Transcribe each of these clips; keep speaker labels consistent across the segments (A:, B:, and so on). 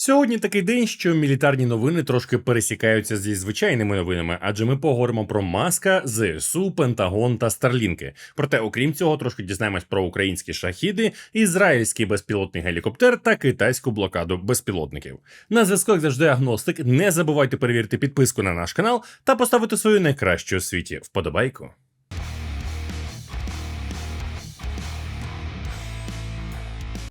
A: Сьогодні такий день, що мілітарні новини трошки пересікаються зі звичайними новинами, адже ми поговоримо про Маска, ЗСУ, Пентагон та Старлінки. Проте, окрім цього, трошки дізнаємось про українські шахіди, ізраїльський безпілотний гелікоптер та китайську блокаду безпілотників. На зв'язку, як завжди, агностик. Не забувайте перевірити підписку на наш канал та поставити свою найкращу у світі вподобайку.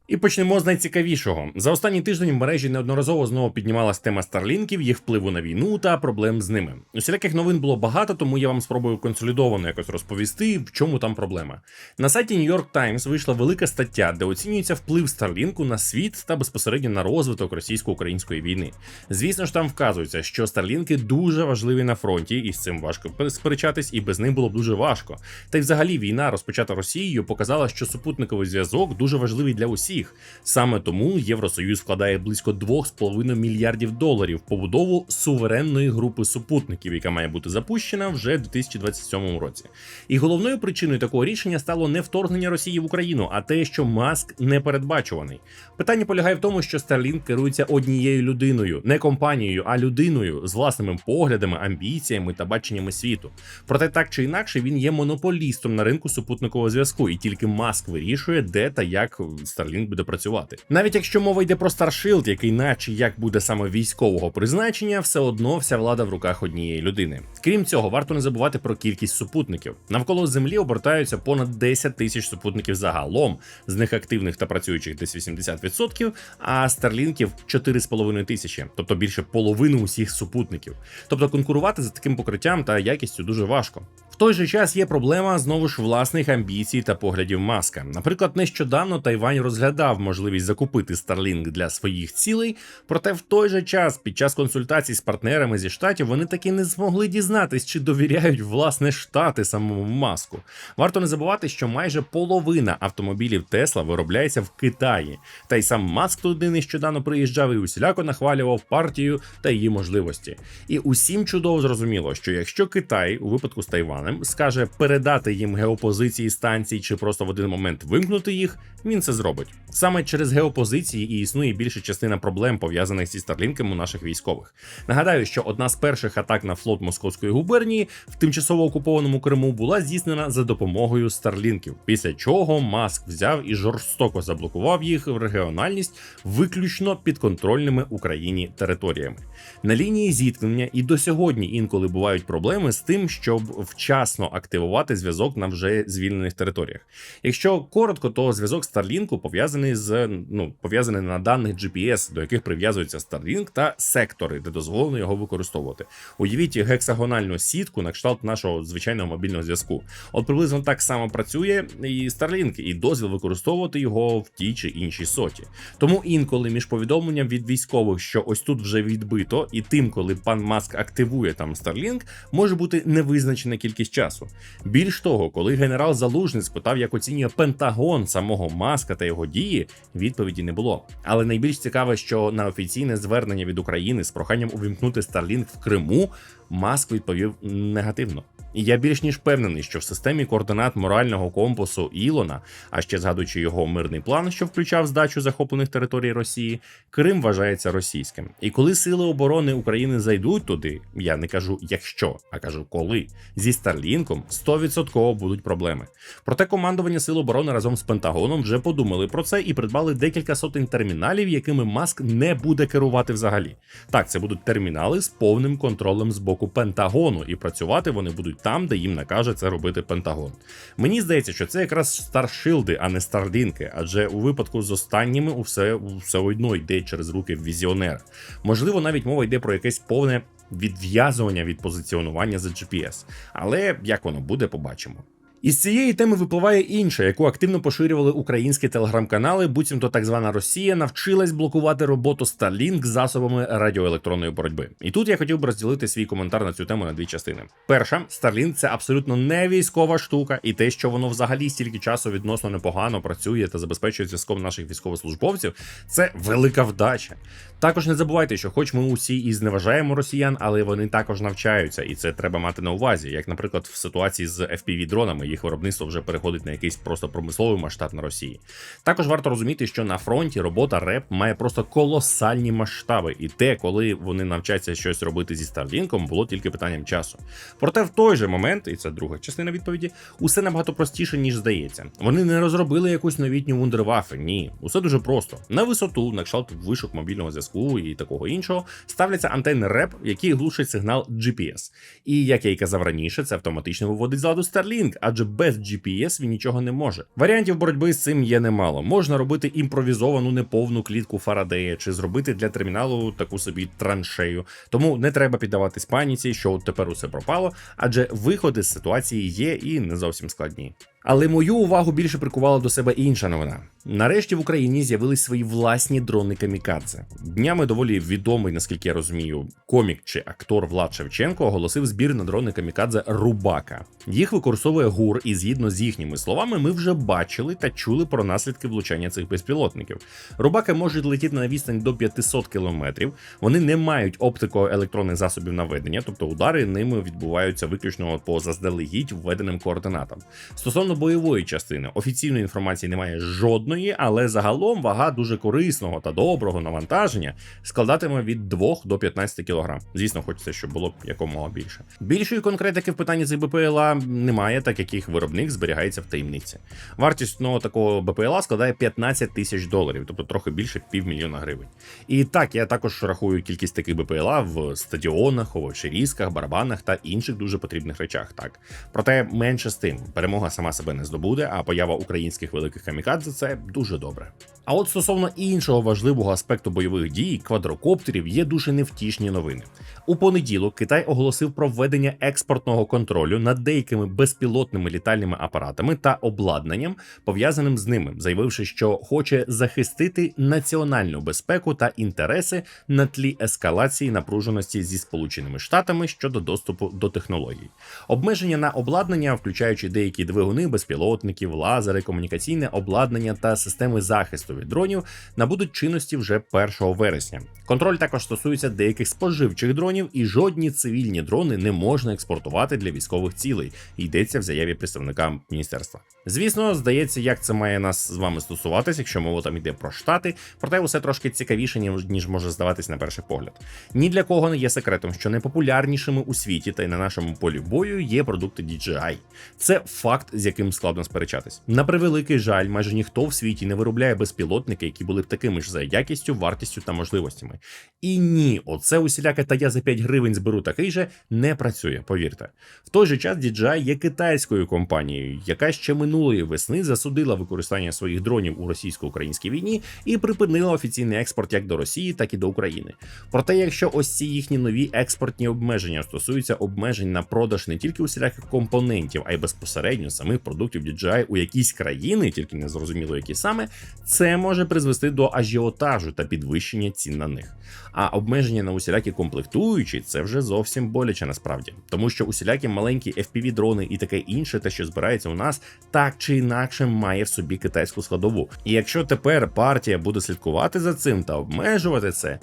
A: І почнемо з найцікавішого. За останній тиждень в мережі неодноразово знову піднімалась тема старлінків, їх впливу на війну та проблем з ними. Усіляких новин було багато, тому я вам спробую консолідовано якось розповісти, в чому там проблема. На сайті New York Times вийшла велика стаття, де оцінюється вплив Старлінку на світ та безпосередньо на розвиток російсько-української війни. Звісно ж, там вказується, що старлінки дуже важливі на фронті, і з цим важко сперечатись, і без них було б дуже важко. Та й взагалі війна, розпочата Росією, показала, що супутниковий зв'язок дуже важливий для усіх. Саме тому Євросоюз вкладає близько 2,5 мільярдів доларів в побудову суверенної групи супутників, яка має бути запущена вже в 2027 році. І головною причиною такого рішення стало не вторгнення Росії в Україну, а те, що Маск непередбачуваний. Питання полягає в тому, що Starlink керується однією людиною, не компанією, а людиною з власними поглядами, амбіціями та баченнями світу. Проте так чи інакше він є монополістом на ринку супутникового зв'язку, і тільки Маск вирішує, де та як Starlink буде працювати. Навіть якщо мова йде про Starshield, який, наче як буде саме військового призначення, все одно вся влада в руках однієї людини. Крім цього, варто не забувати про кількість супутників. Навколо землі обертаються понад 10 тисяч супутників загалом, з них активних та працюючих десь 80%, а старлінків 4,5 тисячі, тобто більше половини усіх супутників. Тобто конкурувати за таким покриттям та якістю дуже важко. В той же час є проблема знову ж власних амбіцій та поглядів маска. Наприклад, нещодавно Тайвань розглядав можливість закупити Starlink для своїх цілей, проте в той же час, під час консультацій з партнерами зі штатів, вони таки не змогли дізнатись, чи довіряють власне штати самому маску. Варто не забувати, що майже половина автомобілів Тесла виробляється в Китаї, та й сам Маск туди нещодавно приїжджав і усіляко нахвалював партію та її можливості. І усім чудово зрозуміло, що якщо Китай у випадку з Тайванем скаже передати їм геопозиції станцій чи просто в один момент вимкнути їх, він це зробить. Саме через геопозиції і існує більша частина проблем пов'язаних зі старлінками у наших військових. Нагадаю, що одна з перших атак на флот Московської губернії в тимчасово окупованому Криму була здійснена за допомогою старлінків, після чого Маск взяв і жорстоко заблокував їх в регіональність виключно підконтрольними Україні територіями. На лінії зіткнення і до сьогодні інколи бувають проблеми з тим, щоб вчасно активувати зв'язок на вже звільнених територіях. Якщо коротко, то зв'язок Старлінку пов'язаний з ну пов'язаний на даних GPS, до яких прив'язується Starlink та сектори, де дозволено його використовувати. Уявіть гексагональну сітку на кшталт нашого звичайного мобільного зв'язку. От приблизно так само працює і Starlink, і дозвіл використовувати його в тій чи іншій соті. Тому інколи між повідомленням від військових, що ось тут вже відбито, і тим, коли пан Маск активує там Starlink, може бути невизначена кількість часу. Більш того, коли генерал Залужний спитав, як оцінює Пентагон самого Маска та його дії, відповіді не було. Але найбільш цікаве, що на офіційне звернення від України з проханням увімкнути Starlink в Криму Маск відповів негативно. І я більш ніж впевнений, що в системі координат морального компасу Ілона, а ще згадуючи його мирний план, що включав здачу захоплених територій Росії, Крим вважається російським. І коли сили оборони України зайдуть туди, я не кажу якщо, а кажу коли зі Старлінком 100% будуть проблеми. Проте командування сил оборони разом з Пентагоном вже подумали про це і придбали декілька сотень терміналів, якими Маск не буде керувати взагалі. Так, це будуть термінали з повним контролем з боку Пентагону, і працювати вони будуть там, де їм накаже це робити Пентагон. Мені здається, що це якраз старшилди, а не старлінки, адже у випадку з останніми усе все одно йде через руки візіонера. Можливо, навіть мова йде про якесь повне відв'язування від позиціонування за GPS. Але як воно буде, побачимо. Із цієї теми випливає інша, яку активно поширювали українські телеграм-канали, буцімто так звана Росія навчилась блокувати роботу Starlink засобами радіоелектронної боротьби. І тут я хотів би розділити свій коментар на цю тему на дві частини. Перша, Starlink – це абсолютно не військова штука, і те, що воно взагалі стільки часу відносно непогано працює та забезпечує зв'язком наших військовослужбовців, це велика вдача. Також не забувайте, що, хоч ми усі і зневажаємо росіян, але вони також навчаються, і це треба мати на увазі. Як, наприклад, в ситуації з fpv дронами їх виробництво вже переходить на якийсь просто промисловий масштаб на Росії. Також варто розуміти, що на фронті робота РЕП має просто колосальні масштаби, і те, коли вони навчаться щось робити зі Старлінком, було тільки питанням часу. Проте в той же момент, і це друга частина відповіді, усе набагато простіше ніж здається. Вони не розробили якусь новітню вундервафи. Ні, усе дуже просто. На висоту, на кшталт вишок мобільного зв'язку і такого іншого, ставляться антенни РЕП, які глушать сигнал GPS. І як я й казав раніше, це автоматично виводить з ладу Starlink, адже без GPS він нічого не може. Варіантів боротьби з цим є немало. Можна робити імпровізовану неповну клітку Фарадея чи зробити для терміналу таку собі траншею. Тому не треба піддаватись паніці, що от тепер усе пропало, адже виходи з ситуації є і не зовсім складні. Але мою увагу більше прикувала до себе інша новина. Нарешті в Україні з'явились свої власні дрони камікадзе. Днями доволі відомий, наскільки я розумію, комік чи актор Влад Шевченко оголосив збір на дрони камікадзе Рубака. Їх використовує ГУР, і згідно з їхніми словами, ми вже бачили та чули про наслідки влучання цих безпілотників. Рубаки можуть летіти на відстань до 500 кілометрів. Вони не мають оптико-електронних засобів наведення, тобто удари ними відбуваються виключно по заздалегідь введеним координатам. Стосовно бойової частини, офіційної інформації немає жодної, але загалом вага дуже корисного та доброго навантаження складатиме від 2 до 15 кг. Звісно, хочеться, щоб було якомога більше. Більшої конкретики в питанні цих БПЛА немає, так як їх виробник зберігається в таємниці. Вартість одного такого БПЛА складає 15 тисяч доларів, тобто трохи більше півмільйона гривень. І так, я також рахую кількість таких БПЛА в стадіонах, овочерізках, барабанах та інших дуже потрібних речах. Так проте менше з тим, перемога сама себе не здобуде, а поява українських великих камікадзе це дуже добре. А от стосовно іншого важливого аспекту бойових дій квадрокоптерів є дуже невтішні новини. У понеділок Китай оголосив про введення експортного контролю над деякими безпілотними літальними апаратами та обладнанням, пов'язаним з ними, заявивши, що хоче захистити національну безпеку та інтереси на тлі ескалації напруженості зі Сполученими Штатами щодо доступу до технологій. Обмеження на обладнання, включаючи деякі двигуни, безпілотників, лазери, комунікаційне обладнання та системи захисту від дронів, набудуть чинності вже 1 вересня. Контроль також стосується деяких споживчих дронів, і жодні цивільні дрони не можна експортувати для військових цілей. Йдеться в заяві представника міністерства. Звісно, здається, як це має нас з вами стосуватися, якщо мова там йде про штати, проте усе трошки цікавіше, ніж може здаватись на перший погляд. Ні для кого не є секретом, що найпопулярнішими у світі та й на нашому полі бою є продукти DJI. Це факт, з яким складно сперечатись. На превеликий жаль, майже ніхто в світі не виробляє безпілотники, які були б такими ж за якістю, вартістю та можливостями. І ні, оце усіляке та я за 5 гривень зберу такий же не працює, повірте. В той же час DJI є китайською компанією, яка ще минулої весни засудила використання своїх дронів у російсько-українській війні і припинила офіційний експорт як до Росії, так і до України. Проте, якщо ось ці їхні нові експортні обмеження стосуються обмежень на продаж не тільки усіляких компонентів, а й безпосередньо самих продуктів DJI у якісь країни, тільки не зрозуміло, які саме, це може призвести до ажіотажу та підвищення цін на них. А обмеження на усілякі комплектуючі це вже зовсім боляче насправді, тому що усілякі маленькі fpv дрони і таке інше, те, що збирається у нас, так чи інакше має в собі китайську складову. І якщо тепер партія буде слідкувати за цим та обмежувати це.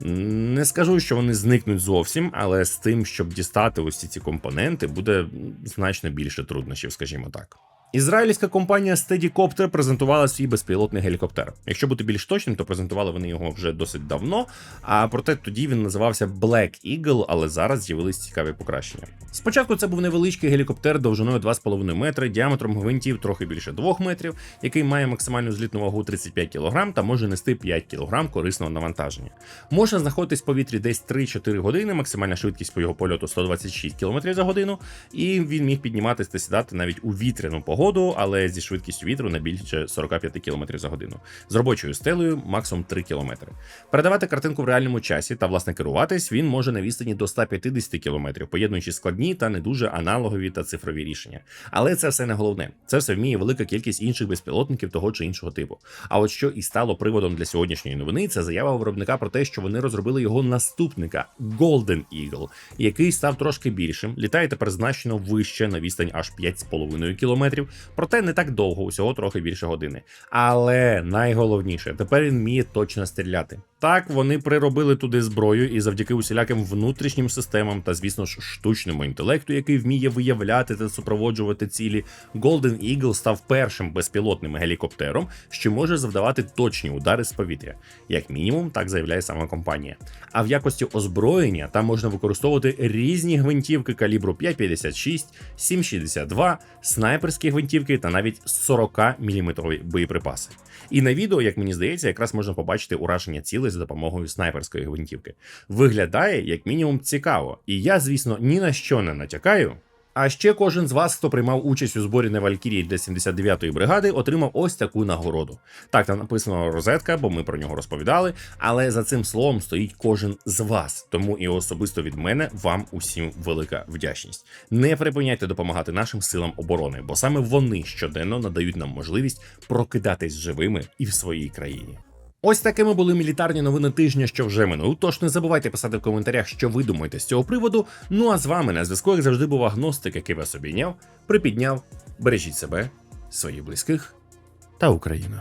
A: Не скажу, що вони зникнуть зовсім, але з тим, щоб дістати усі ці компоненти, буде значно більше труднощів, скажімо так. Ізраїльська компанія Steadicopter презентувала свій безпілотний гелікоптер. Якщо бути більш точним, то презентували вони його вже досить давно. А проте тоді він називався Black Eagle, але зараз з'явились цікаві покращення. Спочатку це був невеличкий гелікоптер довжиною 2,5 метри, діаметром гвинтів трохи більше 2 метрів, який має максимальну злітну вагу 35 кг та може нести 5 кг корисного навантаження. Може знаходитись в повітрі десь 3-4 години, максимальна швидкість по його польоту 126 км за годину, і він міг підніматися та сідати навіть у вітряну погоду, але зі швидкістю вітру не більше 45 км за годину. З робочою стелею максимум 3 км. Передавати картинку в реальному часі та власне керуватись він може на відстані до 150 км, поєднуючи складні та не дуже аналогові та цифрові рішення. Але це все не головне. Це все вміє велика кількість інших безпілотників того чи іншого типу. А от що і стало приводом для сьогоднішньої новини, це заява виробника про те, що вони розробили його наступника Golden Eagle, який став трошки більшим, літає тепер значно вище на відстань аж 5,5 кілометрів, проте не так довго, усього трохи більше години. Але найголовніше, тепер він вміє точно стріляти. Так, вони приробили туди зброю, і завдяки усіляким внутрішнім системам та, звісно ж, штучному інтелекту, який вміє виявляти та супроводжувати цілі, Golden Eagle став першим безпілотним гелікоптером, що може завдавати точні удари з повітря. Як мінімум, так заявляє сама компанія. А в якості озброєння там можна використовувати різні гвинтівки калібру 5,56, 7,62, снайперські гвинтівки та навіть 40-мм боєприпаси. І на відео, як мені здається, якраз можна побачити ураження цілей за допомогою снайперської гвинтівки. Виглядає як мінімум цікаво, і я, звісно, ні на що не натякаю. А ще кожен з вас, хто приймав участь у зборі на Валькірії для 79-ї бригади, отримав ось таку нагороду. Так, там написано розетка, бо ми про нього розповідали. Але за цим словом стоїть кожен з вас. Тому і особисто від мене вам усім велика вдячність. Не припиняйте допомагати нашим силам оборони, бо саме вони щоденно надають нам можливість прокидатись живими і в своїй країні. Ось такими були мілітарні новини тижня, що вже минув. Тож не забувайте писати в коментарях, що ви думаєте з цього приводу. Ну а з вами на зв'язку, як завжди, був агностик, який вас обійняв, припідняв. Бережіть себе, своїх близьких та Україну.